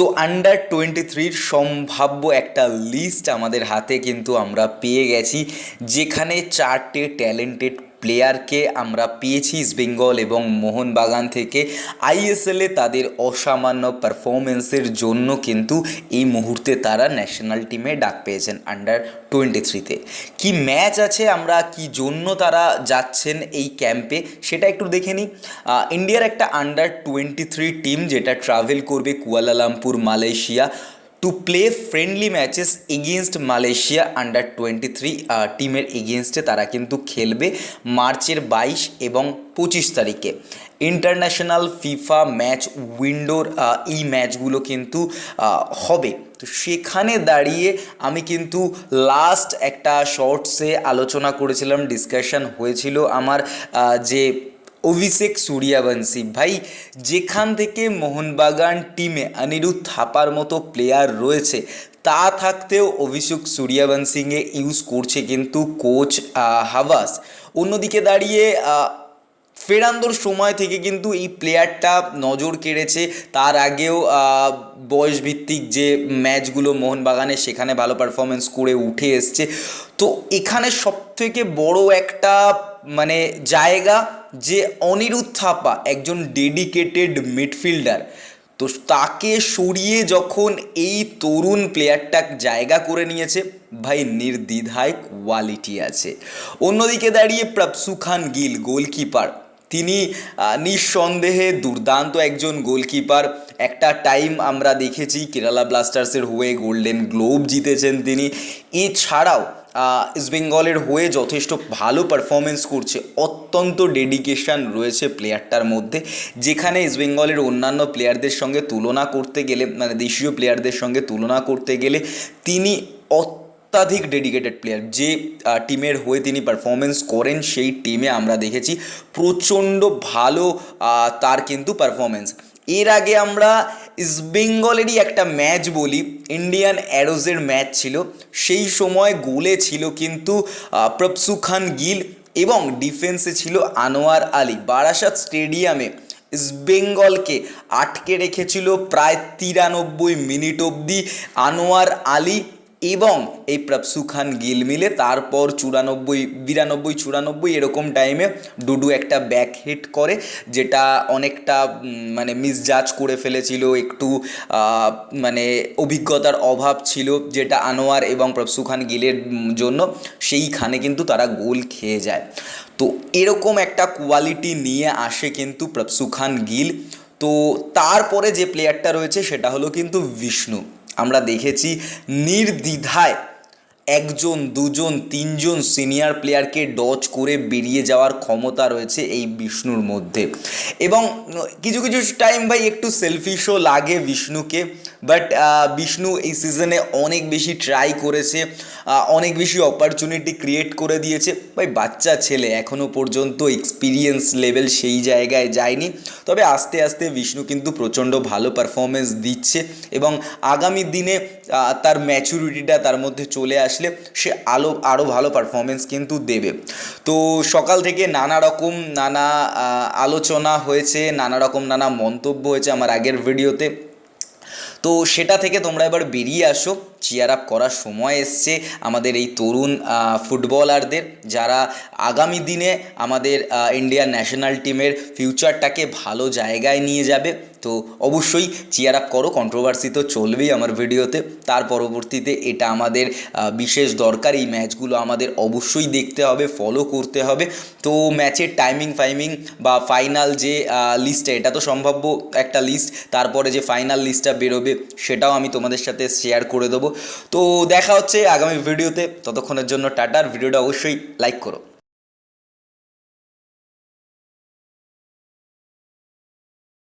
তো under twenty থ্রির সম্ভাব্য একটা লিস্ট আমাদের হাতে কিন্তু আমরা পেয়ে গেছি, যেখানে চারটে ট্যালেন্টেড প্লেয়ারকে আমরা পেয়েছি ইস্ট বেঙ্গল এবং মোহনবাগান থেকে। আইএসএলে তাদের অসামান্য পারফরমেন্সের জন্য কিন্তু এই মুহূর্তে তারা ন্যাশনাল টিমে ডাক পেয়েছেন আন্ডার টোয়েন্টি থ্রিতে কী ম্যাচ আছে আমরা, কি জন্য তারা যাচ্ছেন এই ক্যাম্পে সেটা একটু দেখে নিই। ইন্ডিয়ার একটা আন্ডার টোয়েন্টি থ্রি টিম যেটা ট্রাভেল করবে Kuala Lumpur Malaysia to play friendly matches against Malaysia under twenty three টিমের এগেনস্টে তারা কিন্তু খেলবে মার্চের বাইশ এবং পঁচিশ তারিখে। ইন্টারন্যাশনাল ফিফা ম্যাচ উইন্ডোর এই ম্যাচগুলো কিন্তু হবে। তো সেখানে দাঁড়িয়ে আমি কিন্তু লাস্ট একটা শর্টসে আলোচনা করেছিলাম ডিসকাশন হয়েছিল আমার যে অভিষেক সূর্যবংশী। ভাই, যেখান থেকে মোহনবাগান টিমে অনিরুদ্ধ থাপার মতো প্লেয়ার রয়েছে, তা থাকতেও অভিষেক সূর্যবংশীকে ইউজ করছে কিন্তু কোচ হাভাস। অন্যদিকে দাঁড়িয়ে ফেরান্দোর সময় থেকে কিন্তু এই প্লেয়ারটা নজর কেড়েছে। তার আগেও বয়সভিত্তিক যে ম্যাচগুলো মোহনবাগানে সেখানে ভালো পারফরমেন্স করে উঠে এসছে। তো এখানে সবথেকে বড় একটা মানে জায়গা যে অনিরুদ্ধ থাপা একজন ডেডিকেটেড মিডফিল্ডার তো তাকে সরিয়ে যখন এই তরুণ প্লেয়ারটা জায়গা করে নিয়েছে, ভাই নির্দ্বিধায় কোয়ালিটি আছে। অন্যদিকে দাঁড়িয়ে প্রপসু খান গিল গোলকিপার তিনি নিঃসন্দেহে দুর্দান্ত একজন গোলকিপার একটা টাইম আমরা দেখেছি কেরালা ব্লাস্টার্সের হয়ে গোল্ডেন গ্লোব জিতেছেন তিনি। এছাড়াও ইস্টবেঙ্গলের হয়ে যথেষ্ট ভালো পারফরমেন্স করছে। অত্যন্ত ডেডিকেশন রয়েছে প্লেয়ারটার মধ্যে। যেখানে ইস্টবেঙ্গলের অন্যান্য প্লেয়ারদের সঙ্গে তুলনা করতে গেলে মানে দেশীয় প্লেয়ারদের সঙ্গে তুলনা করতে গেলে তিনি অত্যাধিক ডেডিকেটেড প্লেয়ার যে টিমের হয়ে তিনি পারফরমেন্স করেন, সেই টিমে আমরা দেখেছি প্রচণ্ড ভালো তার কিন্তু পারফরমেন্স এর আগে আমরা ইস্টবেঙ্গলেরই একটা ম্যাচ বলি, ইন্ডিয়ান অ্যারোজের ম্যাচ ছিল। সেই সময় গোলে ছিল কিন্তু প্রপসু খান গিল এবং ডিফেন্সে ছিল আনোয়ার আলী। বারাসাত স্টেডিয়ামে ইস্টবেঙ্গলকে আটকে রেখেছিল প্রায় তিরানব্বই মিনিট অবধি আনোয়ার আলী। এবং এই প্রপসু খান গিল মিলে তারপর চুরানব্বই, বিরানব্বই, চুরানব্বই এরকম টাইমে ডুডু একটা ব্যাক হিট করে, যেটা অনেকটা মানে মিসজাজ করে ফেলেছিল, একটু মানে অভিজ্ঞতার অভাব ছিল, যেটা আনোয়ার এবং প্রপসু খান গিলের জন্য সেইখানে কিন্তু তারা গোল খেয়ে যায়। তো এরকম একটা কোয়ালিটি নিয়ে আসে কিন্তু প্রপসু খান গিল। তো তারপরে যে প্লেয়ারটা রয়েছে, সেটা হলো কিন্তু বিষ্ণু। আমরা দেখেছি নির্দ্বিধায় একজন, দুজন, তিনজন সিনিয়র প্লেয়ারকে ডচ করে বেরিয়ে যাওয়ার ক্ষমতা রয়েছে এই বিষ্ণুর মধ্যে। এবং কিছু কিছু টাইম ভাই একটু সেলফিশও লাগে বিষ্ণুকে বাট বিষ্ণু এই সিজনে অনেক বেশি ট্রাই করেছে অনেক বেশি অপরচুনিটি ক্রিয়েট করে দিয়েছে। ভাই, বাচ্চা ছেলে এখনও পর্যন্ত এক্সপিরিয়েন্স লেভেল সেই জায়গায় যায়নি। তবে আস্তে আস্তে বিষ্ণু কিন্তু প্রচণ্ড ভালো পারফরমেন্স দিচ্ছে এবং আগামী দিনে তার ম্যাচুরিটিটা তার মধ্যে চলে আসলে সে আলো আরও ভালো পারফরমেন্স কিন্তু দেবে। তো সকাল থেকে নানা রকম নানা আলোচনা হয়েছে, নানা রকম নানা মন্তব্য হয়েছে আমার আগের ভিডিওতে তো সেটা থেকে তোমরা এবার বেরিয়ে আসো। চিয়ার আপ করার সময় এসছে আমাদের এই তরুণ ফুটবলারদের যারা আগামী দিনে আমাদের ইন্ডিয়ান ন্যাশনাল টিমের ফিউচারটাকে ভালো জায়গায় নিয়ে যাবে। তো অবশ্যই চিয়ার আপ করো কন্ট্রোভার্সি তো চলবেই আমার ভিডিওতে তার পরবর্তীতে এটা আমাদের বিশেষ দরকার। এই ম্যাচগুলো আমাদের অবশ্যই দেখতে হবে ফলো করতে হবে। তো ম্যাচের টাইমিং ফাইমিং বা ফাইনাল যে লিস্টটা এটা তো সম্ভাব্য একটা লিস্ট তারপরে যে ফাইনাল লিস্টটা বেরোবে, সেটাও আমি তোমাদের সাথে শেয়ার করে দেবো। তো দেখা হচ্ছে আগামী ভিডিওতে ততক্ষণের জন্য টাটার ভিডিওটা অবশ্যই লাইক করো।